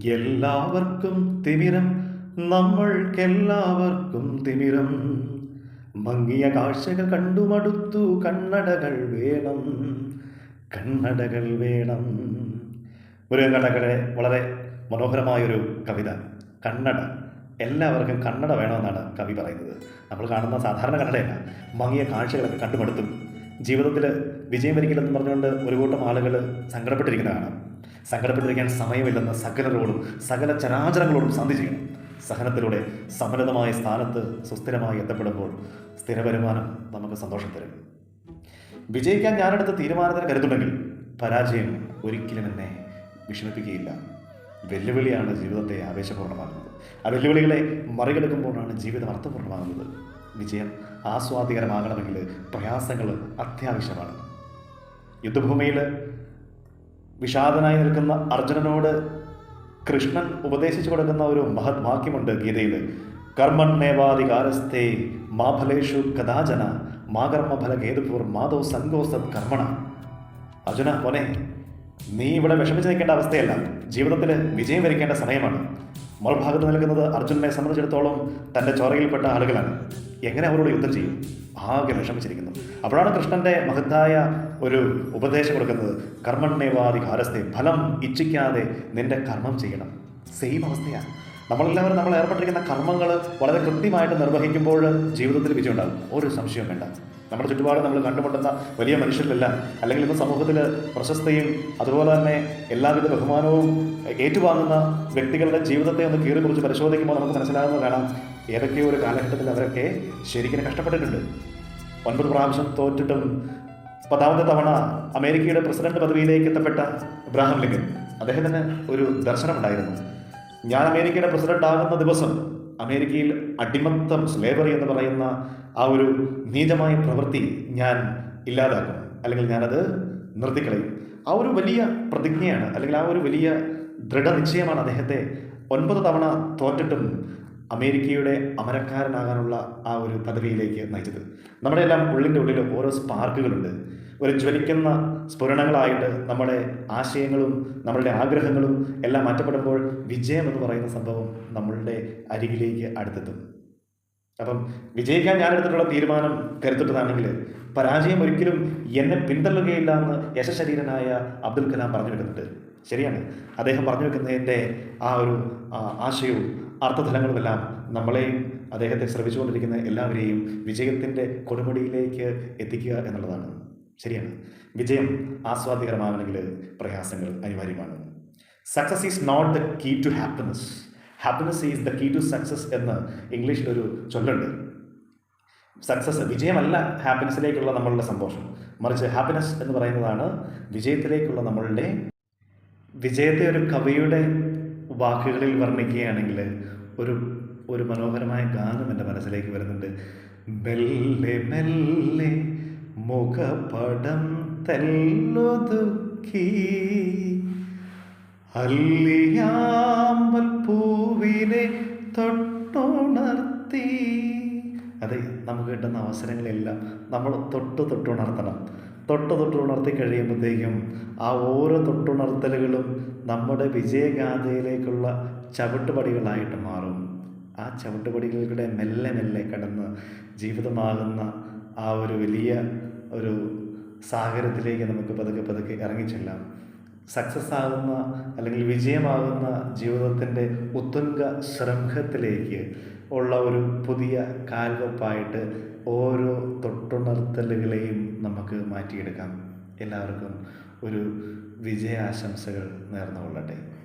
എല്ലാവർക്കും തിമിരം നമ്മൾക്കെല്ലാവർക്കും തിമിരം. ഭംഗിയ കാഴ്ചകൾ കണ്ടുമടുത്തു കണ്ണടകൾ വേണം കണ്ണടകൾ വേണം. ഒരു കടകളെ വളരെ മനോഹരമായൊരു കവിത കണ്ണട. എല്ലാവർക്കും കണ്ണട വേണമെന്നാണ് കവി പറയുന്നത്. നമ്മൾ കാണുന്ന സാധാരണ കണ്ണടയല്ല. ഭംഗിയ കാഴ്ചകളൊക്കെ കണ്ടുമടുത്തു ജീവിതത്തിൽ വിജയം വരിക്കില്ലെന്ന് പറഞ്ഞുകൊണ്ട് ഒരു കൂട്ടം ആളുകൾ സങ്കടപ്പെട്ടിരിക്കുന്നതാണ്. സങ്കടപ്പെട്ടിരിക്കാൻ സമയമില്ലെന്ന് സകലരോടും സകല ചരാചരങ്ങളോടും സന്ധി ചെയ്യണം. സഹനത്തിലൂടെ സമരതമായ സ്ഥാനത്ത് സുസ്ഥിരമായി എത്തപ്പെടുമ്പോൾ സ്ഥിര വരുമാനം നമുക്ക് സന്തോഷം തരും. വിജയിക്കാൻ ഞാനെടുത്ത തീരുമാനത്തിന് കരുതുണ്ടെങ്കിൽ പരാജയം ഒരിക്കലും എന്നെ വിഷമിപ്പിക്കുകയില്ല. വെല്ലുവിളിയാണ് ജീവിതത്തെ ആവേശപൂർണമാകുന്നത് ആ വെല്ലുവിളികളെ മറികടക്കുമ്പോഴാണ് ജീവിതം അർത്ഥപൂർണമാകുന്നത് വിജയം ആസ്വാദികരമാകണമെങ്കിൽ പ്രയാസങ്ങൾ അത്യാവശ്യമാണ്. യുദ്ധഭൂമിയിൽ വിഷാദനായി നിൽക്കുന്ന അർജുനനോട് കൃഷ്ണൻ ഉപദേശിച്ചു കൊടുക്കുന്ന ഒരു മഹത് വാക്യമുണ്ട് ഗീതയിൽ. കർമ്മണ്യേവാധികാരസ്ഥേ മാഫലേഷു കഥാചന മാകർമ്മഫല കേതുപൂർ മാധവ് സങ്കോസത് കർമ്മണ. അർജുന മോനെ നീ ഇവിടെ വിഷമിച്ച് നിൽക്കേണ്ട അവസ്ഥയല്ല. ജീവിതത്തിൽ വിജയം വരിക്കേണ്ട സമയമാണ്. മറുഭാഗത്ത് നിൽക്കുന്നത് അർജുനനെ സംബന്ധിച്ചിടത്തോളം തന്റെ ചോരയിൽപ്പെട്ട ആളുകളാണ്. എങ്ങനെ അവരോട് യുദ്ധം ചെയ്യും? ആകെ വിഷമിച്ചിരിക്കുന്നു. അപ്പോഴാണ് കൃഷ്ണന്റെ മഹത്തായ ഒരു ഉപദേശം കൊടുക്കുന്നത്. കർമ്മണ്യവാദി കർമ്മണ്യവാദികാരസ്ഥെ ഫലം ഇച്ഛിക്കാതെ നിന്റെ കർമ്മം ചെയ്യണം. സെയിം അവസ്ഥയാണ് നമ്മളെല്ലാവരും നമ്മൾ ഏർപ്പെട്ടിരിക്കുന്ന കർമ്മങ്ങൾ വളരെ കൃത്യമായിട്ട് നിർവഹിക്കുമ്പോൾ ജീവിതത്തിൽ വിജയം ഉണ്ടാകും. ഒരു സംശയവും വേണ്ട. നമ്മുടെ ചുറ്റുപാട് നമ്മൾ കണ്ടുമുട്ടുന്ന വലിയ മനുഷ്യരിലെല്ലാം. അല്ലെങ്കിൽ ഇന്ന് സമൂഹത്തിൽ പ്രശസ്തയും അതുപോലെ തന്നെ എല്ലാവിധ ബഹുമാനവും ഏറ്റുവാങ്ങുന്ന വ്യക്തികളുടെ ജീവിതത്തെ ഒന്ന് കീറി കുറിച്ച് പരിശോധിക്കുമ്പോൾ നമുക്ക് മനസ്സിലാകുന്നത് കാണാം ഏതൊക്കെയോ ഒരു കാലഘട്ടത്തിൽ അവരൊക്കെ ശരിക്കും കഷ്ടപ്പെട്ടിട്ടുണ്ട്? ഒൻപത് പ്രാവശ്യം തോറ്റിട്ടും പത്താമത്തെ തവണ അമേരിക്കയുടെ പ്രസിഡന്റ് പദവിയിലേക്ക് എത്തപ്പെട്ട ഇബ്രാഹിം ലിങ്കൻ. അദ്ദേഹത്തിന് ഒരു ദർശനമുണ്ടായിരുന്നു. ഞാൻ അമേരിക്കയുടെ പ്രസിഡന്റ് ആകുന്ന ദിവസം അമേരിക്കയിൽ അടിമത്തം സ്ലേവറി എന്ന് പറയുന്ന ആ ഒരു നീചമായ പ്രവൃത്തി ഞാൻ ഇല്ലാതാക്കും. അല്ലെങ്കിൽ ഞാനത് നിർത്തിക്കളയും. ആ ഒരു വലിയ പ്രതിജ്ഞയാണ് അല്ലെങ്കിൽ ആ ഒരു വലിയ ദൃഢനിശ്ചയമാണ് അദ്ദേഹത്തെ ഒൻപത് തവണ തോറ്റിട്ടും അമേരിക്കയുടെ അമരക്കാരനാകാനുള്ള ആ ഒരു പദവിയിലേക്ക് നയിച്ചത്. നമ്മുടെ എല്ലാം ഉള്ളിന്റെ ഉള്ളിൽ ഓരോ സ്പാർക്കുകളുണ്ട്. ഒരു ജ്വലിക്കുന്ന സ്ഫുരണങ്ങളായിട്ട് നമ്മുടെ ആശയങ്ങളും നമ്മളുടെ ആഗ്രഹങ്ങളും എല്ലാം മാറ്റപ്പെടുമ്പോൾ വിജയം എന്ന് പറയുന്ന സംഭവം നമ്മളുടെ അരികിലേക്ക് അടുത്തെത്തും. അപ്പം വിജയിക്കാൻ ഞാൻ എടുത്തിട്ടുള്ള തീരുമാനം കരുത്തിട്ടതാണെങ്കിൽ പരാജയം ഒരിക്കലും എന്നെ പിന്തള്ളുകയില്ല എന്ന് യശശരീരനായ അബ്ദുൽ കലാം പറഞ്ഞു വെക്കുന്നുണ്ട് ശരിയാണ്. അദ്ദേഹം പറഞ്ഞു വെക്കുന്നതിന്റെ ആ ഒരു ആശയവും അർത്ഥതലങ്ങളുമെല്ലാം നമ്മളെയും അദ്ദേഹത്തെ ശ്രമിച്ചുകൊണ്ടിരിക്കുന്ന എല്ലാവരെയും വിജയത്തിന്റെ കൊടുമുടിയിലേക്ക് എത്തിക്കുക എന്നുള്ളതാണ്. ശരിയാണ്. വിജയം ആസ്വാദ്യകരമാകണമെങ്കിൽ പ്രയാസങ്ങൾ അനിവാര്യമാണ്. Success is not the key to happiness happiness is the key to success എന്ന് ഇംഗ്ലീഷിലൊരു ചൊല്ലുണ്ട്. സക്സസ് വിജയമല്ല ഹാപ്പിനെസ്സിലേക്കുള്ള നമ്മളുടെ സന്തോഷം മറിച്ച് ഹാപ്പിനെസ് എന്ന് പറയുന്നതാണ് വിജയത്തിലേക്കുള്ള നമ്മളുടെ വിജയത്തെ ഒരു കവിയുടെ വാക്കുകളിൽ വർണിക്കുകയാണെങ്കിൽ ഒരു ഒരു മനോഹരമായ ഗാനം എന്റെ മനസ്സിലേക്ക് വരുന്നുണ്ട്. മെല്ലെ മെല്ലെ മുഖപടം തല്ലൊതുക്കി അല്ലിയാമ്പൽ പൂവിനെ തൊട്ടുണർത്തി. അതെ നമുക്ക് കിട്ടുന്ന അവസരങ്ങളെല്ലാം നമ്മൾ തൊട്ട് തൊട്ടുണർത്തണം. തൊട്ട് തൊട്ടുണർത്തി കഴിയുമ്പോഴത്തേക്കും ആ ഓരോ തൊട്ടുണർത്തലുകളും നമ്മുടെ വിജയഗാഥയിലേക്കുള്ള ചവിട്ടുപടികളായിട്ട് മാറും. ആ ചവിട്ടുപടികളിലൂടെ മെല്ലെ മെല്ലെ കടന്ന് ജീവിതമാകുന്ന ആ ഒരു വലിയ ഒരു സാഗരത്തിലേക്ക് നമുക്ക് പതുക്കെ പതുക്കെ ഇറങ്ങിച്ചെല്ലാം. സക്സസ് ആകുന്ന അല്ലെങ്കിൽ വിജയമാകുന്ന ജീവിതത്തിന്റെ ഉത്തുംഗ ശൃംഖത്തിലേക്ക് ഉള്ള ഒരു പുതിയ കാൽവെപ്പായിട്ട് ഓരോ തൊട്ടുണർത്തലുകളെയും നമുക്ക് മാറ്റിയെടുക്കാം. എല്ലാവർക്കും ഒരു വിജയാശംസകൾ നേർന്നുകൊള്ളട്ടെ.